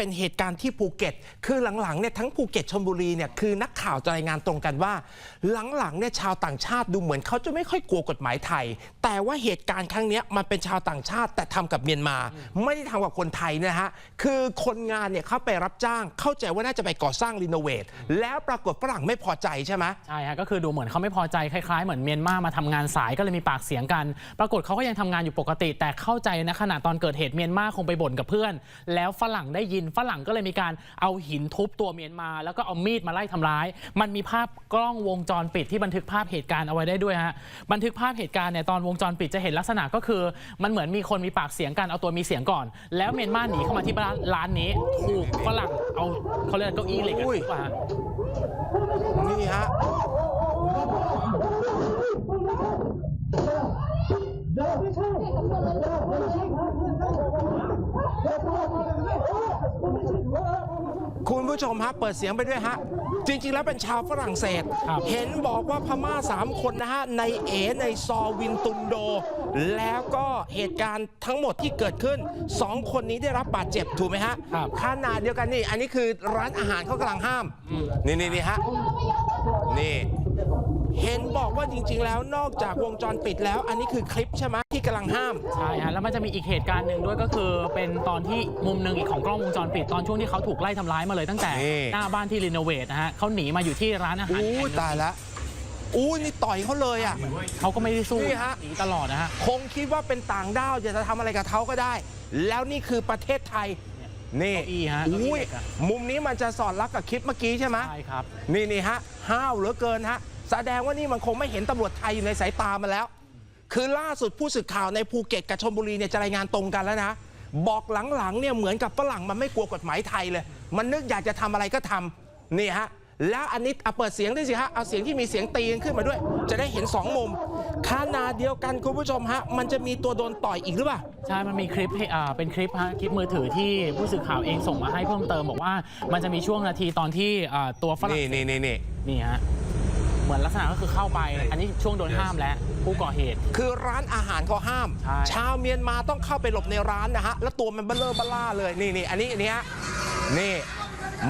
เป็นเหตุการณ์ที่ภูเก็ต คือหลังๆเนี่ยทั้งภูเก็ตชลบุรีเนี่ยคือนักข่าวจะรายงานตรงกันว่า หลังๆเนี่ยชาวต่างชาติดูเหมือนเขาจะไม่ค่อยกลัวกฎหมายไทย แต่ว่าเหตุการณ์ครั้งนี้มันเป็นชาวต่างชาติแต่ทำกับเมียนมา ไม่ได้ทำกับคนไทยนะฮะคือคนงานเนี่ยเขาไปรับจ้าง เข้าใจว่าน่าจะไปก่อสร้างรีโนเวทแล้วปรากฏฝรั่งไม่พอใจใช่ไหมใช่ฮะก็คือดูเหมือนเขาไม่พอใจคล้ายๆเหมือนเมียนมามาทำงานสายก็เลยมีปากเสียงกัน ปรากฏเขาก็ยังทำงานอยู่ปกติ แต่เข้าใจนะขณะตอนเกิดเหตุเมียนมาคงไปบ่นกับเพื่อน แล้วฝรั่งได้ยินฝรั่งก็เลยมีการเอาหินทุบตัวเมียนมา แล้วก็เอามีดมาไล่ทำร้าย มันมีภาพกล้องวงจรปิดที่บันทึกภาพเหตุการณ์เอาไว้ได้ด้วยฮะบันทึกภาพเหตุการณ์เนี่ยตอนวงจรปิดจะเห็นลักษณะก็คือ มันเหมือนมีคนมีปากเสียงกันเอาตัวมีเสียงก่อน แล้วเมียนมาหนีเข้ามาที่ร้านร้านนี้ถูกฝรั่งเอาเขาเรียกเก้าอี้เหล็กอะอุ้ยทุบอะฮะนี่ฮะ คุณผู้ชมฮะเปิดเสียงไปด้วยฮะ จริง ๆ แล้วเป็นชาวฝรั่งเศส ครับเห็นบอกว่าพม่า 3 คนนะฮะ ในเอในซอวินตุนโด แล้วก็เหตุการณ์ทั้งหมดที่เกิดขึ้น 2 คนนี้ได้รับบาดเจ็บถูกไหมฮะครับ ขนาดเดียวกันนี่ อันนี้คือร้านอาหารเขากำลังห้าม นี่นี่นี่ฮะ นี่ เห็นบอกว่าจริง ๆ แล้วนอกจากวงจรปิดแล้ว อันนี้คือคลิปใช่ไหมที่กำลังห้าม ใช่ฮะแล้วมันจะมีอีกเหตุการณ์หนึ่งด้วยก็คือ เป็นตอนที่มุมหนึ่งอีกของกล้องวงจรปิดตอนช่วงที่เขาถูกไล่ทำร้ายมาเลยตั้งแต่นี่ หน้าบ้านที่รีโนเวทนะฮะเขาหนีมาอยู่ที่ร้านอาหารอู้แห่งหนึ่งตายละอู้นี่ต่อยเขาเลยอะ เขาก็ไม่ได้สู้นี่ฮะ หนีตลอดนะฮะ คงคิดว่าเป็นต่างด้าวจะทำอะไรกับเขาก็ได้ แล้วนี่คือประเทศไทย นี่เก้าอี้ฮะอุ้ยเก้าอี้เหล็กอะ มุมนี้มันจะสอดรับกับคลิปเมื่อกี้ใช่ไหม ใช่ครับ นี่นี่ฮะห้าวเหลือเกินฮะแสดงว่านี่มันคงไม่เห็นตำรวจไทยอยู่ในสายตามันแล้ว คือล่าสุดผู้สื่อข่าวในภูเก็ตกับชลบุรีเนี่ยจะรายงานตรงกันแล้วนะ บอกหลังๆเนี่ยเหมือนกับฝรั่งมันไม่กลัวกฎหมายไทยเลย มันนึกอยากจะทำอะไรก็ทำนี่ฮะ แล้วอันนี้เอาเปิดเสียงด้วยสิฮะเอาเสียงที่มีเสียงตีกันขึ้นมาด้วย จะได้เห็นสองมุมขนาดเดียวกันคุณผู้ชมฮะ มันจะมีตัวโดนต่อยอีกหรือเปล่า ใช่ มันมีคลิปให้อ่าเป็นคลิปฮะคลิปมือถือที่ผู้สื่อข่าวเองส่งมาให้เพิ่มเติมบอกว่า มันจะมีช่วงนาทีตอนที่อ่าตัวฝรั่งนี่นี่นี่นี่นี่ฮะเหมือนลักษณะก็คือเข้าไป อันนี้ช่วงโดนห้ามแล้วผู้ก่อเหตุ คือร้านอาหารเขาห้าม ใช่ ชาวเมียนมาต้องเข้าไปหลบในร้านนะฮะ แล้วตัวมันเบลอเบล่าเลยนี่นี่อันนี้อันนี้ฮะนี่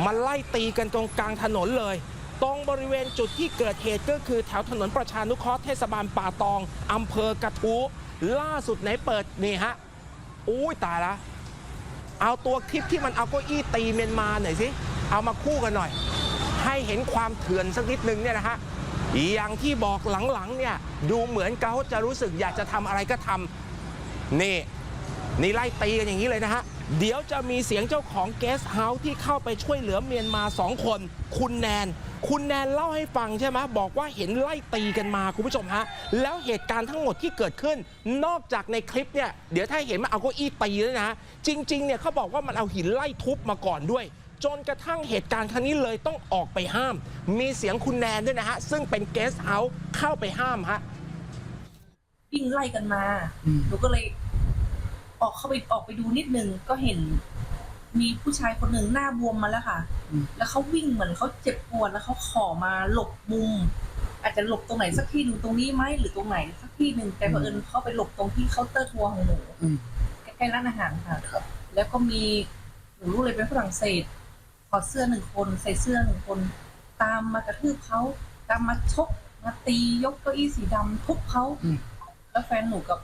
มันไล่ตีกันตรงกลางถนนเลย ตรงบริเวณจุดที่เกิดเหตุก็คือแถวถนนประชานุเคราะห์เทศบาลป่าตองอำเภอกระทู้ล่าสุดไหนเปิดนี่ฮะอุ้ยตายละเอาตัวคลิปที่มันเอาเก้าอี้ตีเมียนมาหน่อยสิเอามาคู่กันหน่อย ให้เห็นความเถื่อนสักนิดนึงเนี่ยนะฮะอย่างที่บอกหลังๆเนี่ยดูเหมือนเขาจะรู้สึกอยากจะทำอะไรก็ทำนี่นี่ไล่ตีกันอย่างนี้เลยนะฮะ เดี๋ยวจะมีเสียงเจ้าของเกสต์เฮาส์ที่เข้าไปช่วยเหลือเมียนมาสองคน คุณแนน คุณแนนเล่าให้ฟังใช่ไหมบอกว่าเห็นไล่ตีกันมาคุณผู้ชมฮะ แล้วเหตุการณ์ทั้งหมดที่เกิดขึ้น นอกจากในคลิปเนี่ย เดี๋ยวถ้าเห็นมันเอาเก้าอี้ตีแล้วนะ จริง ๆ เนี่ยเขาบอกว่ามันเอาหินไล่ทุบมาก่อนด้วยจนกระทั่งเหตุการณ์ครั้งนี้เลยต้องออกไปห้าม มีเสียงคุณแนนด้วยนะฮะ ซึ่งเป็นเกสต์เฮาส์เข้าไปห้ามฮะวิ่งไล่กันมาหนูก็เลย ออกเข้าไปออกไปดูนิดนึงก็เห็น มีผู้ชายคนหนึ่งหน้าบวมมาแล้วค่ะ แล้วเขาวิ่งเหมือนเขาเจ็บปวดแล้วเขาขอมาหลบมุม อาจจะหลบตรงไหนสักที่หนึ่งตรงนี้ไหมหรือตรงไหนสักที่หนึ่งแต่เผอิญเขาไปหลบตรงที่เคาน์เตอร์ทัวร์ของหนูใกล้ๆร้านอาหารค่ะแล้วก็มีหนูรู้เลยเป็นฝรั่งเศสถอดเสื้อหนึ่งคนใส่เสื้อหนึ่งคน ตามมากระทืบเขาตามมาชกมาตียกเก้าอี้สีดำทุบเขาแล้วแฟนหนูกับ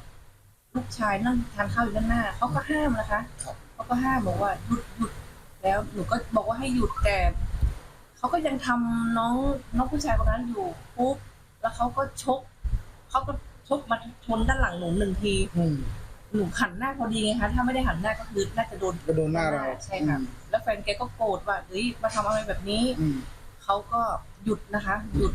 ลูกชายนั่งทานข้าวอยู่ด้านหน้าเขาก็ห้ามนะคะเขาก็ห้ามบอกว่าหยุดหยุดแล้วหนูก็บอกว่าให้หยุดแต่เขาก็ยังทำน้องน้องผู้ชายคนนั้นอยู่ปุ๊บแล้วเขาก็ชกเขาก็ชกมาชนด้านหลังหนูหนึ่งทีอืมหนูหันหน้าพอดีไงคะถ้าไม่ได้หันหน้าก็คือน่าจะโดนก็โดนหน้าเราใช่ค่ะอืมแล้วแฟนแกก็โกรธว่าเฮ้ยมาทำอะไรแบบนี้อืมเขาก็หยุดนะคะ หยุด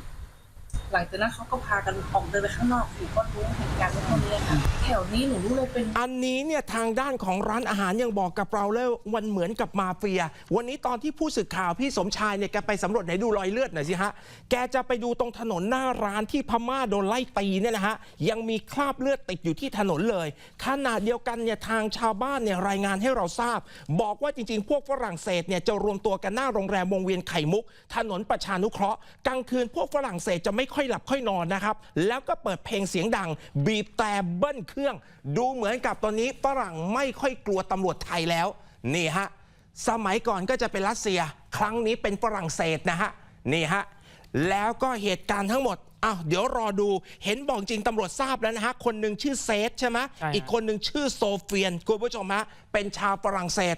หลังจากนั้นเขาก็พากันออกเดินไปข้างนอกอยู่ก็รู้เหตุการณ์เท่านี้ค่ะแถวนี้หนูรู้เลยเป็น อันนี้เนี่ยทางด้านของร้านอาหารยังบอกกับเราเลยวันเหมือนกับมาเฟีย วันนี้ตอนที่ผู้สื่อข่าวพี่สมชายเนี่ยแกไปสำรวจไหนดูรอยเลือดหน่อยสิฮะแกจะไปดูตรงถนนหน้าร้านที่พม่าโดนไล่ตีเนี่ยนะฮะยังมีคราบเลือดติดอยู่ที่ถนนเลยขนาดเดียวกันเนี่ยทางชาวบ้านเนี่ยรายงานให้เราทราบ บอกว่าจริง ๆ พวกฝรั่งเศสเนี่ยจะรวมตัวกันหน้าโรงแรมวงเวียนไข่มุก ถนนประชานุเคราะห์กลางคืนพวกฝรั่งเศสจะไม่ค่อยหลับค่อยนอนนะครับ แล้วก็เปิดเพลงเสียงดัง บีบแต่เบิ้ลเครื่อง ดูเหมือนกับตอนนี้ฝรั่งไม่ค่อยกลัวตำรวจไทยแล้ว นี่ฮะ สมัยก่อนก็จะเป็นรัสเซีย ครั้งนี้เป็นฝรั่งเศสนะฮะ นี่ฮะ แล้วก็เหตุการณ์ทั้งหมดอ้าวเดี๋ยวรอดูเห็นบอกจริงตำรวจทราบแล้วนะฮะ คนหนึ่งชื่อเซธใช่ไหมใช่ฮะอีกคนหนึ่งชื่อโซเฟียน คุณผู้ชมฮะเป็นชาวฝรั่งเศส